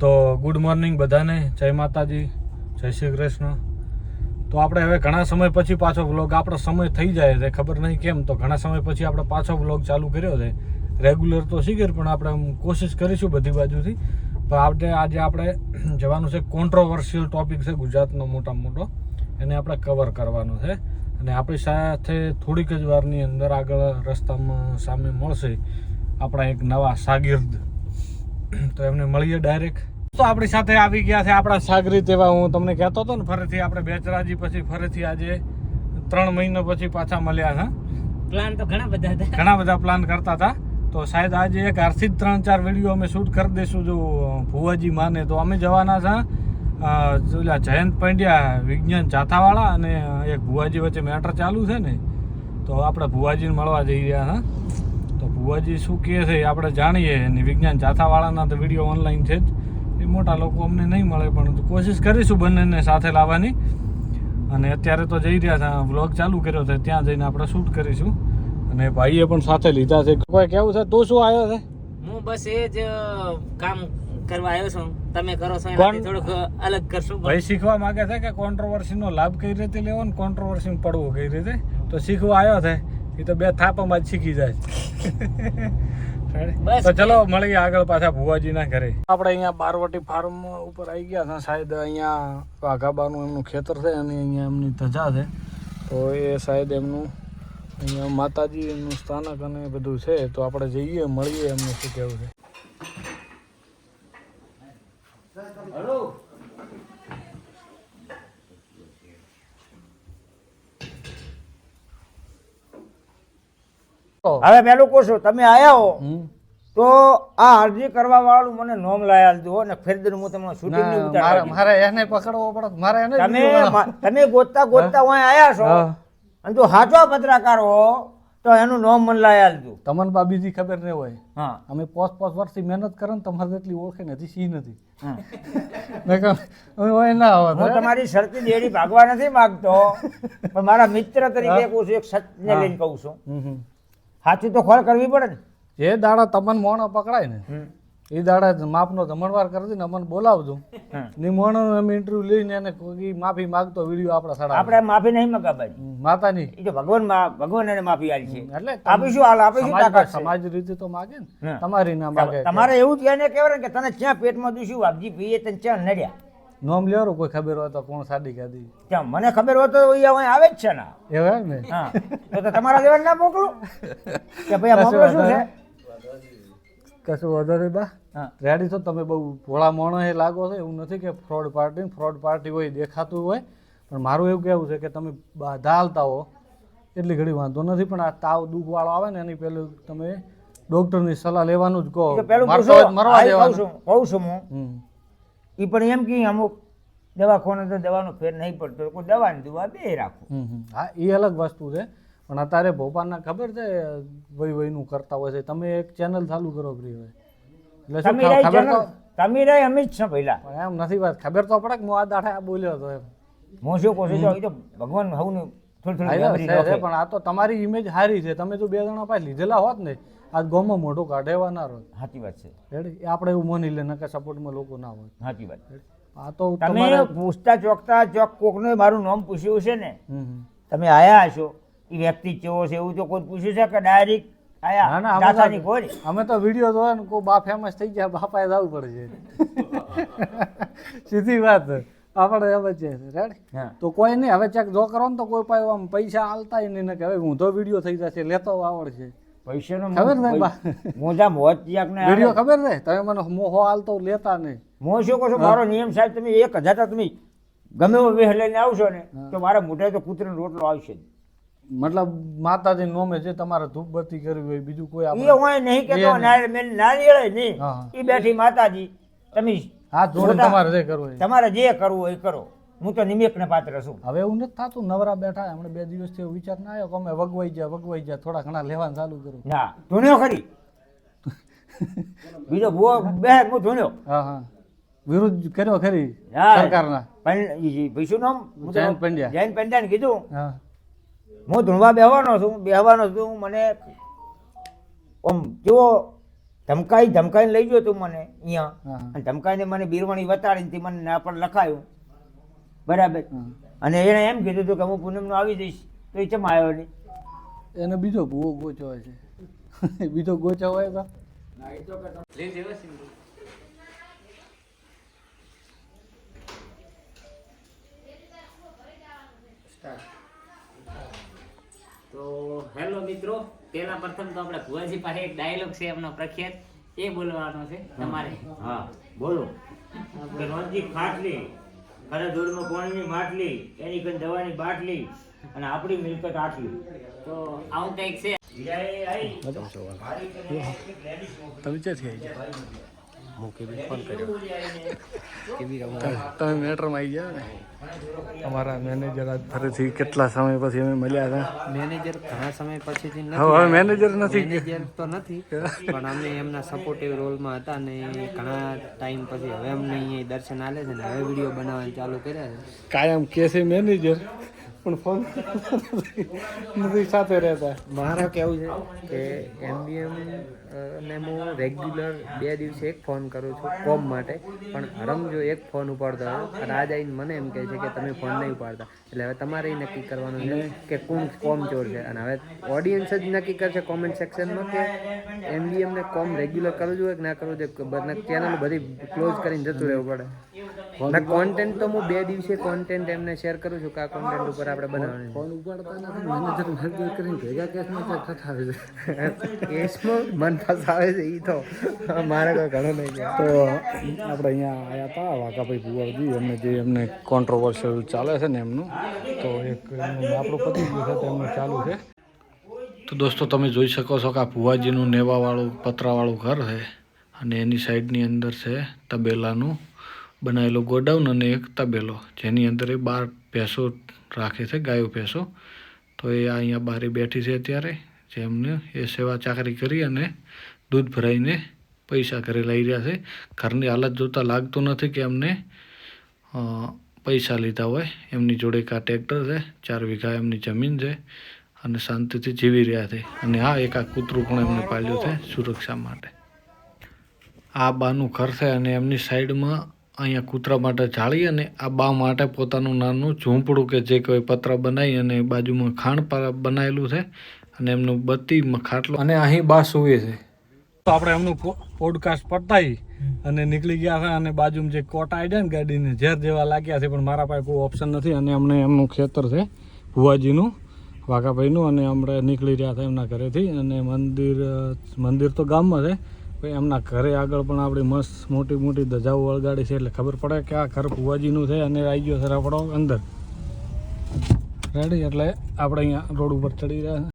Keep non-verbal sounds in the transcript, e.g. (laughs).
તો good morning બધાને. જય માતાજી. જય શ્રી કૃષ્ણ. તો આપણે હવે ઘણા સમય પછી પાછો વ્લોગ આપણો સમય થઈ જાય છે, ખબર નહીં કેમ. તો ઘણા સમય પછી આપણે પાછો વ્લોગ ચાલુ કર્યો છે. રેગ્યુલર તો શીખર પણ આપણે કોશિશ કરીશું બધી બાજુથી. પણ આપણે આજે આપણે (clears throat) જવાનું છે કોન્ટ્રોવર્શિયલ ટોપિક છે ગુજરાતનો મોટા મોટો. એને આપણે કવર કરવાનો છે. અને આપણી સાથે થોડીક જ વારની અંદર આગળ રસ્તામાં સામે મળશે આપણા એક નવા શાગિર્દ તો એમને મળીએ ડાયરેક્ટ તો આપણી સાથે આવી ગયા છે આપણા સાગરી તેવા હું તમને કહેતો હતો ને ફરીથી આપણે બેચરાજી પછી ફરીથી આજે ત્રણ મહિના પછી પાછા મળ્યા હા? પ્લાન તો ઘણા બધા હતા. ઘણા બધા પ્લાન કરતા હતા. તો શાયદ આજે એક આરથી ત્રણ ચાર વીડિયો અમે શૂટ કરી દઈશું જો ભુવાજી માને. તો અમે જવાના છે ઓલા જયંત પંડ્યા વિજ્ઞાન જાથાવાળા અને એક ભુવાજી વચ્ચે મેટર ચાલુ છે ને. તો આપણે ભુવાજીને મળવા જઈ રહ્યા હા? તો ભુવાજી શું કહે છે એ આપણે જાણીએ. અને વિજ્ઞાન જાથાવાળાના તો વીડિયો ઓનલાઈન છે જ. એ મોટા લોકો અમને નહીં મળે પણ કોશિશ કરીશું બંનેને સાથે લાવવાની. અને અત્યારે તો જઈ રહ્યા છે વ્લોગ ચાલુ કર્યો છે ત્યાં જઈને આપણે શૂટ કરીશું. અને ભાઈએ પણ સાથે લીધા છે. ભાઈ કેવું છે? તું શું આવ્યો છે? હું બસ એ જ કામ કરવા આવ્યો છું. તમે કરો છો? એનાથી થોડુંક અલગ કરશું. ભાઈ શીખવા માંગે છે કે કોન્ટ્રોવર્સીનો લાભ કઈ રીતે લેવો ને કોન્ટ્રોવર્સી પડવું કઈ રીતે? તો શીખવા આવ્યો છે. એ તો બે થાપમાં જ શીખી જાય (laughs) બસ. તો ચલો મળીએ આગળ પાછા ભુવાજીના ઘરે. આપણે અહીંયા બારવટી ફાર્મ ઉપર આવી ગયા છે શાયદ અહીંયા વાઘાબાનું એમનું ખેતર છે અને અહીંયા એમની ધજા છે. તો એ સાહેબ એમનું અહીંયા માતાજી એમનું સ્થાનક અને બધું છે. તો આપણે જઈએ મળીએ એમને શું કહેવું છે. હવે પેલું કહું છું તમે આયા હો તો આ અરજી કરવા વાળું મને નોમ લાયા દો ને ફેરદર હું તમને શૂટિંગની ના, મારે એને પકડવો પડે મારે એને તમે તમે ગોતતા ગોતતા અહીં આયા છો અને જો સાચો પત્રકાર હો તો એનું નોમ મને લાયા દીધું તમને બા બીજી ખબર નહીં હોય. હા. અમે પાંચ પાંચ વર્ષથી મહેનત કરે ને તમારે એટલી ઓળખે નથી સી નથી. હા. (laughs) હું તમારી શરતી દેડી ભાગવા નથી માંગતો પણ મારા મિત્ર તરીકે કહું છું એક હા. લઈને કહું છું. સાચું તો ખોળ કરવી પડે ને. જે દાડા તમને મોણો પકડાય ને એ દાડા માપનો જમણવાર કરી દઈને અમને બોલાવજો. ની મોણોનું અમે ઇન્ટરવ્યુ લઈને એને કોઈ માફી માગતો વીડિયો આપણા સાડા આપણે માફી નહીં મગાવવાની માતાની. એ તો ભગવાન ભગવાન એને માફી આલી છે. એટલે આપીશું હાલ? આપીશું શું તાકાત સમાજ રીતે તો માગે ને. તમારી ના માગે તમારે એવું જ એને કહેવાય ને કે તને ક્યાં પેટમાં દુશ્યું? વાગજી પીએ તને ક્યાં નડ્યા? નોમ લ્યો કોઈ ખબર હોય તો કોણ સાડી કાઢી ક્યાં મને ખબર હોય તો એ અહીં આવે જ છે ને. એવા ને? હા. તો તમારા જેવા ના મોકલું? કે ભાઈ આ મોકલો શું છે? કશું વધારે બા. હા. રેડી છો? તમે બહુ ભોળા મોણો એ લાગો છો એવું નથી કે ફ્રોડ પાર્ટી ફ્રોડ પાર્ટી હોય દેખાતું હોય. પણ મારું એવું કહેવું છે કે તમે બધા હાલતા હો એટલી ઘડી વાંધો નથી પણ આ તાવ દુઃખ વાળો આવે ને એની પહેલું તમે ડોક્ટરની સલાહ લેવાનું જ કહો. પેલું મરવા દેવાનું. છું કહું છું હું. એ પણ એમ કે અમુક દવાખાને તો દવાનો ફેર નહીં પડતો. કોઈ દવાની દવા બે રાખું. હા એ અલગ વસ્તુ છે. પણ અત્યારે ભોપાલના ખબર છે વય વયનું કરતા હોય છે. તમે એક ચેનલ ચાલુ કરો ફ્રી હોય એટલે તમે રહી અમે જ છે પહેલા. પણ એમ નથી વાત. ખબર તો પડે કે હું આ દાડે આ બોલ્યો હતો એમ. હું શું કહું છું તો ભગવાન હવું થોડું થોડી પણ આ તો તમારી ઇમેજ સારી છે. તમે જો બે જણા પાસે લીધેલા હોત ને આજ ગોમાં મોઢું કાઢેવા ના રોત સાચી વાત છે. રેડી? આપણે એવું માની લે નકા સપોર્ટમાં લોકો ના હોય. સાચી વાત. આ તો તમે પૂછતા ચોકતા ચોક કોકને મારું નામ પૂછ્યું છે ને. તમે આયા છો એ વ્યક્તિ કેવો છે એવું તો કોઈ પૂછ્યું છે કે ડાયરેક્ટ આયા? ના અમે તો- અમે તો વીડિયો જોવા ને કોઈ બા ફેમસ થઈ ગયા બાપાએ જવું પડશે સીધી વાત. આપણે હવે છે રેડી? તો કોઈ નહીં હવે ચેક જો કરો ને તો કોઈ પાસે આમ પૈસા આલતા નહીં ને કે હવે ઊંધો વીડિયો થઈ જશે લેતો આવડશે. પૈસાનો ખબર નહીં? મોજા મોજ ત્યાગ ને વીડિયો ખબર નહીં તમે મને મોહો આલતો લેતા નહીં. મોહ શું કહો છો? મારો નિયમ સાહેબ તમે એક હજાર તમે ગમે એવો વેહ લઈને આવશો ને તો મારા મોઢે તો કૂતરાનો રોટલો આવશે જ. મતલબ માતાજી નોમે જે તમારે ધૂપ બત્તી કરવી હોય બીજું કોઈ એ હોય હું નહીં કેતો. નારિયેળ મેં નારિયેળ નહીં. હા, હા. એ બેઠી માતાજી. તમે હાથ જોડે તમારે જે કરવું હોય તમારે જે કરવું હોય એ કરો. હું તો નિમેકને પાત્ર છું. હવે એવું નથી થતું નવરા બેઠા હમણાં બે દિવસથી એવો વિચાર ના આવ્યો કે અમે વગવાઈ ગયા વગવાઈ ગયા થોડા ઘણા લેવાનું ચાલુ કરું ના ધૂણ્યો ખરી. (laughs) બીજો ભૂવો બે હું ધૂણ્યો. હા હા. વિરુદ્ધ કર્યો ખરી હા. સરકારના? પણ ઈ નામ જયંત પંડ્યા. જયંત પંડ્યાને કીધું હા. હું ધૂણવા બેહવાનો છું બેહવાનો છું મને આમ કેવો ધમકાઈ ધમકાઈને લઈ ગયો તું મને અહીંયા. અને ધમકાઈને મને બીરવાણી વતાડીને મને ના પણ લખાયું. બરાબર. અને એને એમ કીધું હતું કે હું પૂનમનો આવી જઈશ તો એ ચમ આવ્યો નહીં? એનો બીજો ભૂવો ગોચો હોય છે. (laughs) બીજો ગોચો હોય તો? તો હેલો મિત્રો પેલા પ્રથમ તો આપણે ભુવાજી પાસે એક ડાયલોગ છે એમનો પ્રખ્યાત. એ બોલવાનો છે તમારે. હા બોલો. કે ખાટલી ખરે દૂરમાં પાણીની માટલી, એની કઈ દવાની બાટલી અને આપણી મિલકત આટલી તો આવું કંઈક છે જય આઈ. તમે ક્યાંથી આવી ગયા તમે મેટ્રમાં આવી ગયા ને? અમારા મેનેજર આજ ફરીથી કેટલા સમય પછી અમે મળ્યા હતા? મેનેજર ઘણા સમય પછીથી હવે હવે મેનેજર નથી મેનેજર તો નથી પણ અમે એમના સપોર્ટિવ રોલમાં હતા ને ઘણા ટાઈમ પછી હવે અમને અહીંયા દર્શન આલે છે ને હવે વીડિયો બનાવવાનું ચાલુ કર્યા છે. કાયમ કે છે મેનેજર? પણ ફોન નથી સાથે રહેતા. મારા કેવું છે કે એમબીએમ ને હું રેગ્યુલર બે દિવસે એક ફોન કરું છું કોમ માટે. પણ હરમ જો એક ફોન ઉપાડતો હોય અને આજ આવીને મને એમ કહે છે કે તમે ફોન નહીં ઉપાડતા. એટલે હવે તમારે નક્કી કરવાનું છે કે કોણ કોમ ચોર છે. અને હવે ઓડિયન્સ જ નક્કી કરશે કોમેન્ટ સેક્શનમાં કે એમબીએમ ને કોમ રેગ્યુલર કરવું જોઈએ કે ના કરવું જોઈએ? ચેનલ બધી ક્લોઝ કરીને જતું રહેવું પડે. ના કોન્ટેન્ટ તો હું બે દિવસે કોન્ટેન્ટ એમને શેર કરું છું કે આ કોન્ટેન્ટ ઉપર આપણે બનાવવાનું. ફોન ઉપાડતા નથી મેનેજર મેનેજર કરીને ભેગા કેસમાં ત્યાં ઠઠાવે છે. કેસમાં મન ફસાવે છે ઈ તો મારે કોઈ ઘણો નહીં કે. તો આપણે અહીંયા આવ્યા હતા વાઘાભાઈ ભુવાજી એમને જે એમને કોન્ટ્રોવર્સિયલ ચાલે છે ને એમનું તો એક આપણો આપણું પતી ગયું છે તો એમનું ચાલુ છે. તો દોસ્તો તમે જોઈ શકો છો કે આ ભુવાજીનું નેવાવાળું પતરાવાળું ઘર છે અને એની સાઈડની અંદર છે તબેલાનું. બનાવેલું ગોડાઉન અને એક તબેલો જેની અંદર એ બાર ભેંસો રાખે છે, ગાયો ભેંસો. તો એ અહીંયા બારે બેઠી છે અત્યારે જેમને એ સેવા ચાકરી કરી અને દૂધ ભરાઈને પૈસા ઘરે લઈ રહ્યા છે. ઘરની હાલત જોતાં લાગતું નથી કે એમને પૈસા લીધા હોય. એમની જોડે એક આ ટ્રેક્ટર છે, ચાર વીઘા એમની જમીન છે અને શાંતિથી જીવી રહ્યા છે. અને હા એક આ કૂતરું પણ એમને પાળ્યું છે સુરક્ષા માટે. આ બાનું ઘર છે અને એમની સાઈડમાં અહીંયા કૂતરા માટે જાળી અને આ બા માટે પોતાનું નાનું ઝૂંપડું કે જે કોઈ પત્ર બનાવી અને બાજુમાં ખાણ બનાવેલું છે અને એમનું બત્તી ખાટલો અને અહીં બા સુવે છે. તો આપણે એમનું પોડકાસ્ટ પતાવી અને નીકળી ગયા છે અને બાજુમાં જે કોટ આવી જાય ને ગાડીને ઝેર જેવા લાગ્યા છે પણ મારા પાસે કોઈ ઓપ્શન નથી અને અમને એમનું ખેતર છે ભુવાજીનું વાઘાભાઈનું અને આપણે નીકળી રહ્યા હતા એમના ઘરેથી અને મંદિર મંદિર તો ગામમાં છે એમના ઘરે આગળ પણ આપણી મસ્ત મોટી મોટી ધજાઓ વળગાડી છે એટલે ખબર પડે કે આ ઘર ભુવાજીનું છે અને આવી ગયો સર આપણો અંદર. રેડી એટલે આપણે અહીંયા રોડ ઉપર ચડી રહ્યા